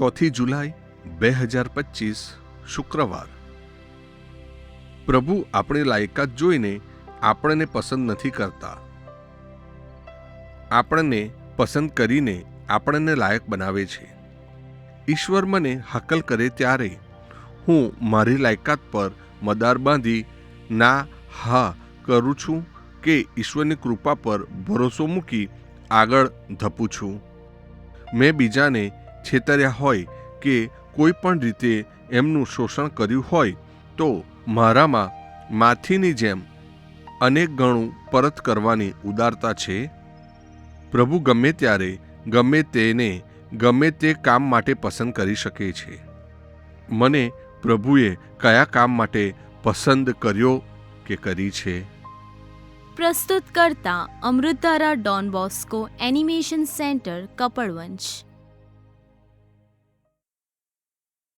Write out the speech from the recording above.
ચોથી જુલાઈ, બે હજાર પચીસ, શુક્રવાર. પ્રભુ આપણી લાયકાત જોઈને આપણને પસંદ નથી કરતા. આપણને પસંદ કરીને આપણને લાયક બનાવે છે. ઈશ્વર મને હકલ કરે ત્યારે હું મારી લાયકાત પર મદાર બાંધી ના હા કરું છું કે ઈશ્વરની કૃપા પર ભરોસો મૂકી આગળ ધપું છું. મેં બીજાને છેતર્યા હોય કે કોઈ પણ રીતે એમનું શોષણ કર્યું હોય, તો મારામાં માથીની જેમ અનેક ગણું પરત કરવાની ઉદારતા છે. પ્રભુ ગમે ત્યારે ગમે તેને ગમે તે કામ માટે પસંદ કરી શકે છે. મને પ્રભુએ કયા કામ માટે પસંદ કર્યો કે કરી છે? પ્રસ્તુત કરતા Amrutdhara Don Bosco animation centre, Kapadvanj.